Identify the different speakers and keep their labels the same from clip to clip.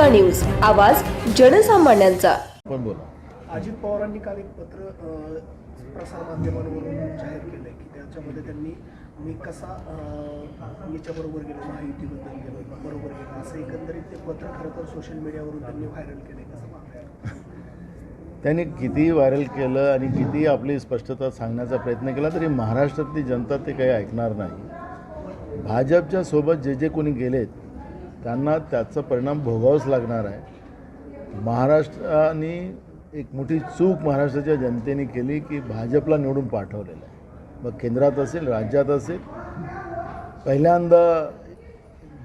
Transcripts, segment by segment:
Speaker 1: वार्ता न्यूज. आवाज जनसामान्यांचा.
Speaker 2: पण बोला.
Speaker 3: अजित पवारांनी काल एक पत्र अ, प्रसारमाध्यमांवरून जाहीर केलं आहे की त्याच्यामध्ये त्यांनी मी कसा याच्याबरोबर गेलो महायुतीबद्दल गेलो बरोबर गेलो असं एकंदरीत ते पत्र खरं तर सोशल मीडियावरून त्यांनी व्हायरल केलं कसं पाहताय
Speaker 2: त्यांनी कितीही व्हायरल केलं आणि कितीही आपली स्पष्टता सांगण्याचा प्रयत्न केला तरी महाराष्ट्रातली जनता ते काही ऐकणार नाही. भाजपच्या सोबत जे जे कोणी गेलेत त्यांना त्याचा परिणाम भोगावाच लागणार आहे. महाराष्ट्राने एक मोठी चूक महाराष्ट्राच्या जनतेने केली की भाजपला निवडून पाठवलेलं आहे. मग केंद्रात असेल राज्यात असेल पहिल्यांदा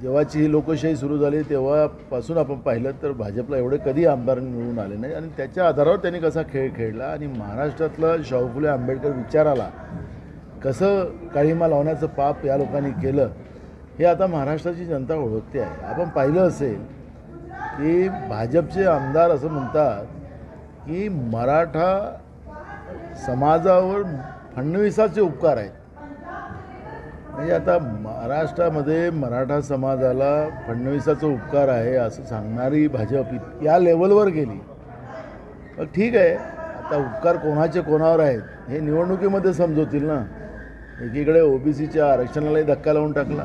Speaker 2: जेव्हाची ही लोकशाही सुरू झाली तेव्हापासून आपण पाहिलं तर भाजपला एवढे कधी आमदार निवडून आले नाही आणि त्याच्या आधारावर त्यांनी कसा खेळ खेळला आणि महाराष्ट्रातलं शाहू फुले आंबेडकर विचाराला कसं काळीमा लावण्याचं पाप या लोकांनी केलं हे आता महाराष्ट्राची जनता ओळखते आहे. आपण पाहिलं असेल की भाजपचे आमदार असं म्हणतात की मराठा समाजावर फडणवीसाचे उपकार आहेत. म्हणजे आता महाराष्ट्रामध्ये मराठा समाजाला फडणवीसाचा उपकार आहे असं सांगणारी भाजप या लेवलवर गेली. मग ठीक आहे आता उपकार कोणाचे कोणावर आहेत हे निवडणुकीमध्ये समजवतील ना. एकीकडे ओबीसीच्या आरक्षणालाही धक्का लावून टाकला.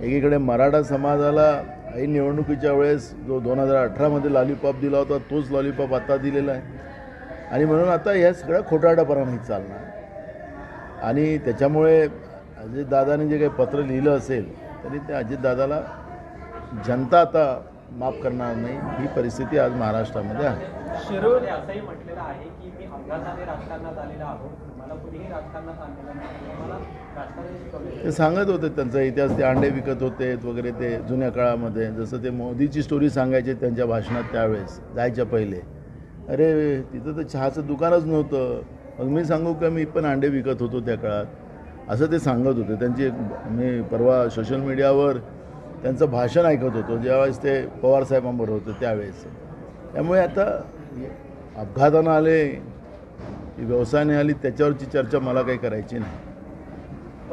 Speaker 2: एकीकडे मराठा समाजाला ऐन निवडणुकीच्या वेळेस जो दोन हजार अठरामध्ये लॉलीपॉप दिला होता तोच लॉलीपॉप आता दिलेला आहे. आणि म्हणून आता ह्या सगळ्या खोटारडापणा नाही चालणार. आणि त्याच्यामुळे अजितदादाने जे काही पत्र लिहिलं असेल तरी त्या अजितदादाला जनता आता माफ करणार नाही. ही परिस्थिती आज महाराष्ट्रामध्ये आहे.
Speaker 4: शिरोळे असंही म्हटलेलं आहे की मी अपघाताने राजकारणात आलेला आहोत. मला कुणीही राजकारणात आणलेलं नाही. मला
Speaker 2: ते सांगत होते त्यांचा इतिहास ते अंडे विकत होते वगैरे ते जुन्या काळामध्ये. जसं ते मोदीची स्टोरी सांगायचे त्यांच्या भाषणात त्यावेळेस जायच्या पहिले. अरे तिथं तर चहाचं दुकानच नव्हतं. मग मी सांगू का मी पण अंडे विकत होतो त्या काळात. असं ते सांगत होते. त्यांची एक मी परवा सोशल मीडियावर त्यांचं भाषण ऐकत होतो. ज्यावेळेस ते पवारसाहेबांबरोबर होते त्यावेळेस. त्यामुळे आता अपघातानं आले की व्यवसायाने आली त्याच्यावरची चर्चा मला काही करायची नाही.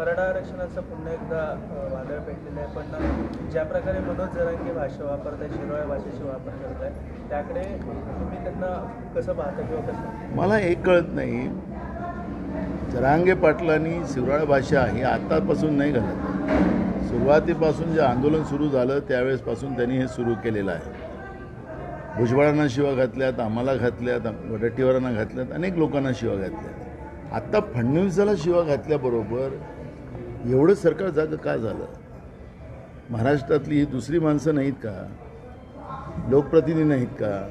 Speaker 5: मराठा आरक्षणाचं पुन्हा एकदा वादळ पेटलेलं आहे. पण ज्या प्रकारे मनोज जरांगी भाषा वापरताय शिरोळ्या भाषेची वापर आहे त्याकडे तुम्ही त्यांना कसं पाहता किंवा कसं?
Speaker 2: मला एक कळत नाही. जरांगे पाटलांनी शिवराळ भाषा ही आत्तापासून नाही घालत. सुरुवातीपासून जे आंदोलन सुरू झालं त्यावेळेसपासून त्यांनी हे सुरू केलेलं आहे. भुजबळांना शिवा घातल्यात आम्हाला घातल्यात वडट्टीवारांना घातल्यात अनेक लोकांना शिवा घातल्यात. आत्ता फडणवीसाला शिवा घातल्याबरोबर एवढं सरकार जागं का झालं? महाराष्ट्रातली ही दुसरी माणसं नाहीत का? लोकप्रतिनिधी नाहीत का?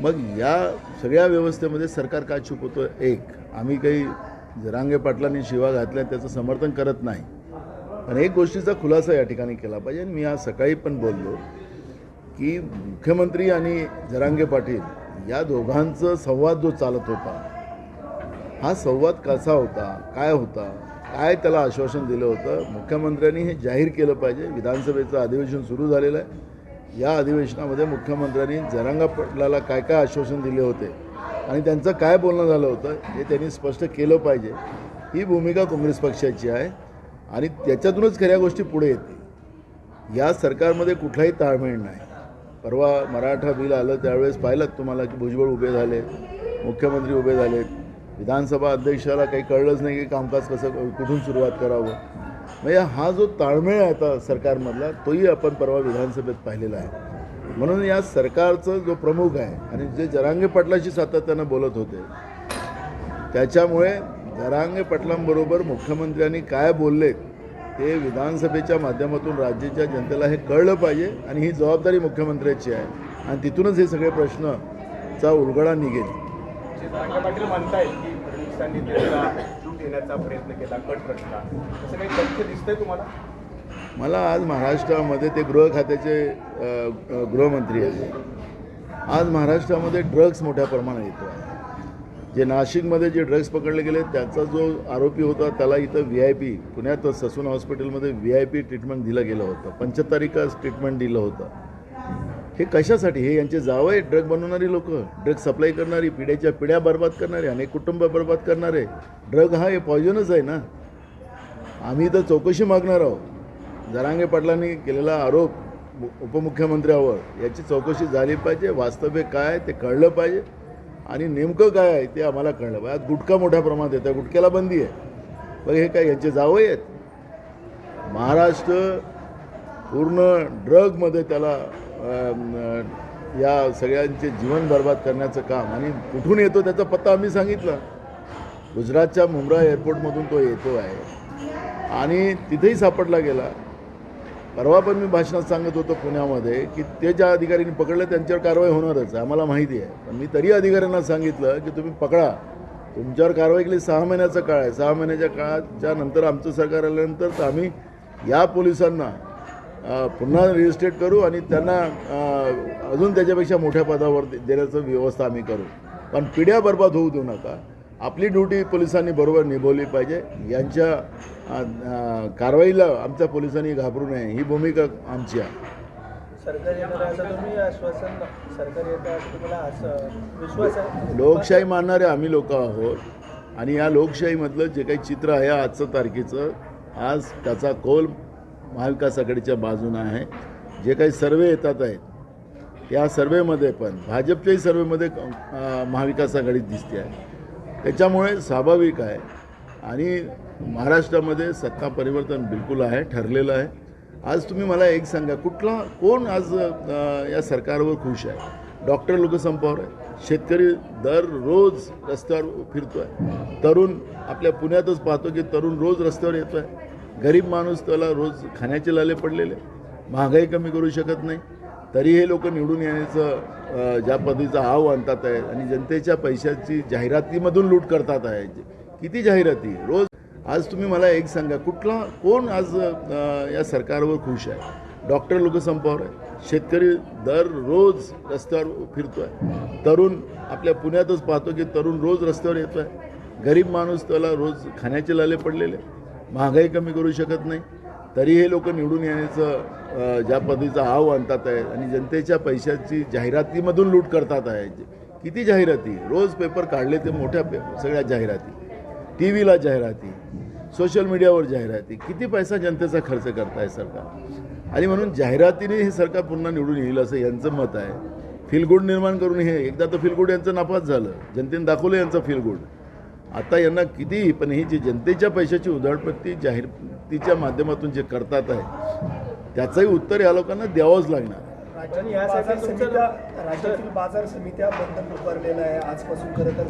Speaker 2: मग या सगळ्या व्यवस्थेमध्ये सरकार का चूप होतं एक आम्ही काही जरांगे पाटलांनी शिवा घातल्या त्याचं समर्थन करत नाही. पण एक गोष्टीचा खुलासा या ठिकाणी केला पाहिजे. आणि मी आज सकाळी पण बोललो की मुख्यमंत्री आणि जरांगे पाटील या दोघांचं संवाद जो चालत होता हा संवाद कसा होता? काय होता? काय त्याला आश्वासन दिलं होतं? मुख्यमंत्र्यांनी हे जाहीर केलं पाहिजे. विधानसभेचं अधिवेशन सुरू झालेलं आहे. या अधिवेशनामध्ये मुख्यमंत्र्यांनी जरांगा पटलाला काय काय आश्वासन दिले होते आणि त्यांचं काय बोलणं झालं होतं हे त्यांनी स्पष्ट केलं पाहिजे. ही भूमिका काँग्रेस पक्षाची आहे आणि त्याच्यातूनच खऱ्या गोष्टी पुढे येतील. या सरकारमध्ये कुठलाही ताळमेळ नाही. परवा मराठा बिल आलं त्यावेळेस पाहिलं तुम्हाला की भुजबळ उभे झाले मुख्यमंत्री उभे झालेत. विधानसभा अध्यक्षाला काही कळलंच नाही की कामकाज कसं कुठून सुरुवात करावं. म्हणजे हा जो ताळमेळ आहे आता सरकारमधला तोही आपण परवा विधानसभेत पाहिलेला आहे. म्हणून या सरकारचं जो प्रमुख आहे आणि जे जरांगे पाटलाशी सातत्यानं बोलत होते त्याच्यामुळे जरांगे पाटलांबरोबर मुख्यमंत्र्यांनी काय बोलले ते विधानसभेच्या माध्यमातून राज्याच्या जनतेला हे कळलं पाहिजे आणि ही जबाबदारी मुख्यमंत्र्याची आहे. आणि तिथूनच हे सगळे प्रश्नचा उलगडा निघेल.
Speaker 6: रंगा पाटील म्हणतायत की फडणवीसांनी त्यांना सूट येण्याचा प्रयत्न केला कट रचला. असं काही तथ्य दिसतंय तुम्हाला?
Speaker 2: मला आज महाराष्ट्रामध्ये ते गृह खात्याचे गृहमंत्री आहेत. आज महाराष्ट्रामध्ये ड्रग्स मोठ्या प्रमाणात येतो आहे. जे नाशिकमध्ये जे ड्रग्स पकडले गेले त्याचा जो आरोपी होता त्याला इथं व्ही आय पी पुण्यात ससून हॉस्पिटलमध्ये व्ही आय पी ट्रीटमेंट दिलं गेलं होतं. पंचतारिकाच ट्रीटमेंट दिलं होतं. हे कशासाठी? हे यांचे जावं आहे ड्रग बनवणारी लोक ड्रग सप्लाय करणारी पिढ्याच्या पिढ्या बर्बाद करणारे अनेक कुटुंब बर्बाद करणारे. ड्रग हा हे पॉयझनच आहे ना. आम्ही तर चौकशी मागणार आहोत. जरांगे पाटलांनी केलेला आरोप उपमुख्यमंत्र्यावर याची चौकशी झाली पाहिजे वास्तव्य काय आहे ते कळलं पाहिजे. आणि नेमकं काय आहे ते आम्हाला कळलं पाहिजे. आज गुटखा मोठ्या प्रमाणात येतं गुटख्याला बंदी आहे. बघ हे काय यांचे जावं आहेत? महाराष्ट्र पूर्ण ड्रगमध्ये त्याला या सगळ्यांचे जीवन बर्बाद करण्याचं काम. आणि कुठून येतो त्याचा पत्ता आम्ही सांगितला. गुजरातच्या मुंब्रा एअरपोर्टमधून तो येतो आहे. आणि तिथेही सापडला गेला. परवा पण मी भाषणात सांगत होतो पुण्यामध्ये की ते ज्या अधिकाऱ्यांनी पकडलं त्यांच्यावर कारवाई होणारच आहे. आम्हाला माहिती आहे. पण मी तरी अधिकाऱ्यांना सांगितलं की तुम्ही पकडा. तुमच्यावर कारवाई केली सहा महिन्याचा काळ आहे. सहा महिन्याच्या काळाच्या नंतर आमचं सरकार आल्यानंतर तर आम्ही या पोलिसांना पुन्हा रजिस्ट्रेट करू आणि त्यांना अजून त्याच्यापेक्षा मोठ्या पदावर देण्याचं व्यवस्था आम्ही करू. पण पिढ्या बर्बाद होऊ देऊ नका. आपली ड्युटी पोलिसांनी बरोबर निभवली पाहिजे. यांच्या कारवाईला आमच्या पोलिसांनी घाबरू नये. ही भूमिका आमची आहे. लोकशाही मानणारे आम्ही लोक आहोत. आणि या लोकशाहीमधलं जे काही चित्र आहे आजचं तारखेचं आज त्याचा कौल महाविकास आघाडीच्या बाजूनं आहे. जे काही सर्वे येतात आहेत या सर्वेमध्ये पण भाजपच्याही सर्वेमध्ये महाविकास आघाडी दिसते आहे. त्याच्यामुळे स्वाभाविक आहे. आणि महाराष्ट्रामध्ये सत्ता परिवर्तन बिलकुल आहे ठरलेलं आहे. आज तुम्ही मला एक सांगा कुठला कोण आज या सरकारवर खुश आहे? डॉक्टर लोक संपावर आहे. शेतकरी दररोज रस्त्यावर फिरतो आहे तरुण आपल्या पुण्यातच पाहतो की तरुण रोज रस्त्यावर येतो आहे गरीब माणूस त्याला रोज खाण्याचे लाले पडलेले महागाई कमी करू शकत नाही. तरी हे लोक निवडून येण्याचं ज्या पद्धतीचा हाव आणतात आहे आणि जनतेच्या पैशाची जाहिरातीमधून लूट करतात आहे. किती जाहिराती? रोज आज तुम्ही मला एक सांगा कुठला कोण आज या सरकारवर खुश आहे? डॉक्टर लोक संपावर आहे. शेतकरी दररोज रस्त्यावर फिरतो आहे तरुण आपल्या पुण्यातच पाहतो की तरुण रोज रस्त्यावर येतो आहे गरीब माणूस त्याला रोज खाण्याचे लाले पडलेले. महागाई कमी करू शकत नाही. तरी हे लोक निवडून येण्याचं ज्या पद्धतीचा हाव आणतात आहे आणि जनतेच्या पैशाची जाहिरातीमधून लूट करतात आहे किती जाहिराती? रोज पेपर काढले ते मोठ्या पे सगळ्या जाहिराती. टी व्हीला जाहिराती. सोशल मीडियावर जाहिराती. किती पैसा जनतेचा खर्च करत आहे सरकार? आणि म्हणून जाहिरातीने हे सरकार पुन्हा निवडून येईल असं यांचं मत आहे. फिलगुड निर्माण करून हे एकदा तर फिलगुड यांचं नापास झालं. जनतेने दाखवलं यांचं फीलगुड आता यांना कितीही पण ही जी जनतेच्या पैशाची उधळपट्टी जाहिरातीच्या माध्यमातून जे करतात आहे त्याचंही उत्तर या लोकांना द्यावंच लागणार.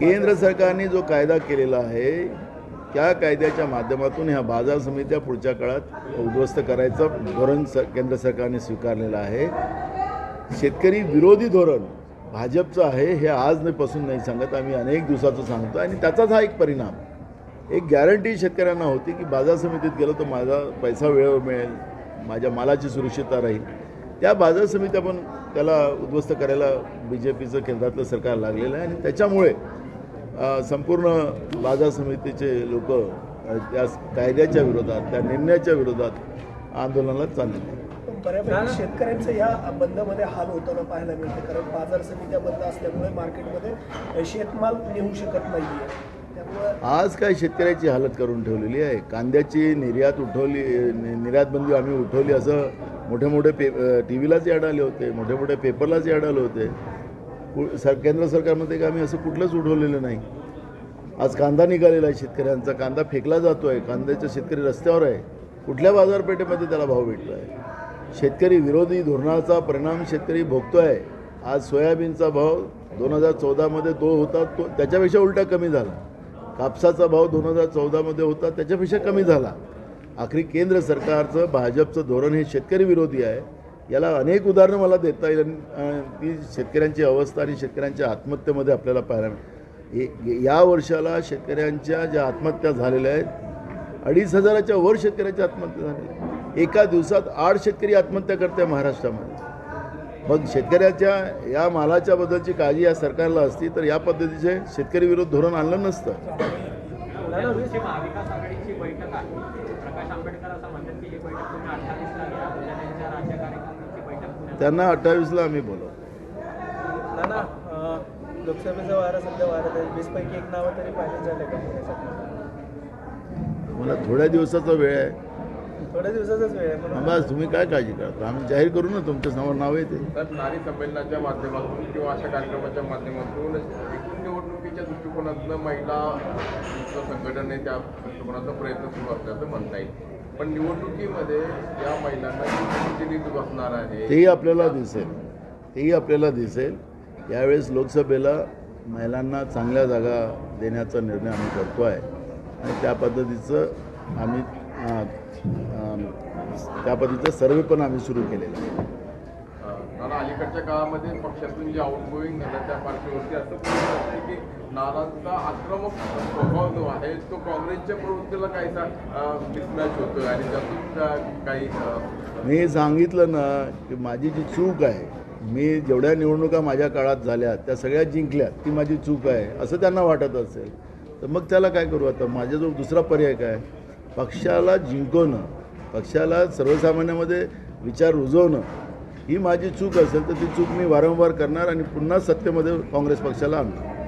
Speaker 2: केंद्र सरकारने जो कायदा केलेला आहे त्या कायद्याच्या माध्यमातून ह्या बाजार समित्या पुढच्या काळात उद्ध्वस्त करायचं धोरण केंद्र सरकारने स्वीकारलेलं आहे. शेतकरी विरोधी धोरण भाजपचं आहे हे आज नाही पासून नाही सांगत आम्ही अनेक दिवसाचं सांगतो आणि त्याचाच हा एक परिणाम. एक गॅरंटी शेतकऱ्यांना होती की बाजार समितीत गेलो तर माझा पैसा वेळेवर मिळेल माझ्या मालाची सुरक्षितता राहील. त्या बाजार समित्या पण त्याला उद्ध्वस्त करायला बी जे पीचं केंद्रातलं सरकार लागलेलं आहे. आणि त्याच्यामुळे संपूर्ण बाजार समितीचे लोक त्या कायद्याच्या विरोधात त्या निर्णयाच्या विरोधात आंदोलनाला चाललेले आहेत.
Speaker 3: बऱ्यापैकी शेतकऱ्यांचं या बंदमध्ये हाल होताना पाहायला मिळते. कारण बाजार समित्या बंद असल्यामुळे मार्केटमध्ये शेतमाल नेऊ शकत नाहीये.
Speaker 2: आज काय शेतकऱ्याची हालत करून ठेवलेली आहे? कांद्याची निर्यात उठवली निर्यात बंदी आम्ही उठवली असं मोठे मोठे पे टी व्हीलाच याड आले होते मोठे मोठे पेपरलाच याड आले होते. सर केंद्र सरकारमध्ये का आम्ही असं कुठलंच उठवलेलं नाही. आज कांदा निघालेला आहे शेतकऱ्यांचा कांदा फेकला जातो आहे कांद्याचा शेतकरी रस्त्यावर आहे. कुठल्या बाजारपेठेमध्ये त्याला भाव भेटतो आहे शेतकरी विरोधी धोरणाचा परिणाम शेतकरी भोगतो आहे आज सोयाबीनचा भाव दोन हजार चौदामध्ये तो होता तो त्याच्यापेक्षा उलटा कमी झाला. कापसाचा भाव दोन हजार चौदामध्ये होता त्याच्यापेक्षा कमी झाला. आखरी केंद्र सरकारचं भाजपचं धोरण हे शेतकरी विरोधी आहे. याला अनेक उदाहरणं मला देता येईल आणि, ती शेतकऱ्यांची अवस्था आणि शेतकऱ्यांच्या आत्महत्येमध्ये आपल्याला पाहायला मिळेल. ए- या वर्षाला शेतकऱ्यांच्या ज्या आत्महत्या झालेल्या आहेत अडीच हजाराच्या वर शेतकऱ्यांच्या आत्महत्या झालेल्या आहेत. एका दिवसात आठ शेतकरी आत्महत्या करते महाराष्ट्रामध्ये. मग शेतकऱ्याच्या या मालाच्या बद्दलची काळजी या सरकारला असती तर या पद्धतीचे शेतकरी विरोध धोरण आणलं नसतं. त्यांना अठ्ठावीसला आम्ही बोलवतो.
Speaker 5: नाना अं, लोकसभेचा वारा सध्या वारत आहे. वीसपैकी एक नावं तरी फायनल झालं का पुण्यासाठी?
Speaker 2: मला थोड्या दिवसाचा वेळ आहे.
Speaker 5: थोड्या दिवसाचाच वेळ आहे म्हणून
Speaker 2: बस तुम्ही काय काळजी करता आम्ही जाहीर करू ना तुमच्यासमोर नाव येते.
Speaker 6: तर नारी संमेलनाच्या माध्यमातून किंवा अशा कार्यक्रमाच्या माध्यमातून एकूण निवडणुकीच्या दृष्टिकोनातून महिला संघटन आहे त्या दृष्टिकोनाचा प्रयत्न सुरू असल्याचं म्हणता येईल. पण निवडणुकीमध्ये या महिलांना किती प्रतिनिधित्व असणार आहे?
Speaker 2: तेही आपल्याला दिसेल. तेही आपल्याला दिसेल. यावेळेस लोकसभेला महिलांना चांगल्या जागा देण्याचा निर्णय आम्ही करतो आहे आणि त्या पद्धतीचं आम्ही अं, त्या पद्धतीचं सर्वे पण आम्ही सुरू केलेलं आहे
Speaker 6: अलीकडच्या काळामध्ये पक्षातून जे आउटगोईंग झालं त्या पार्श्ववरती असं असते की नाराजचा आक्रमक स्वभाव जो आहे तो काँग्रेसच्या प्रवृत्तीला काहीसा मिसमॅच होतोय आणि त्यातून काही
Speaker 2: मी सांगितलं ना की माझी जी चूक आहे मी जेवढ्या निवडणुका माझ्या काळात झाल्या त्या सगळ्या जिंकल्या ती माझी चूक आहे असं त्यांना वाटत असेल. तर मग त्याला काय करू आता? माझ्याजवळ दुसरा पर्याय काय? पक्षाला जिंकवणं पक्षाला सर्वसामान्यामध्ये विचार रुजवणं ही माझी चूक असेल तर ती चूक मी वारंवार करणार आणि पुन्हा सत्तेमध्ये काँग्रेस पक्षाला आणणार.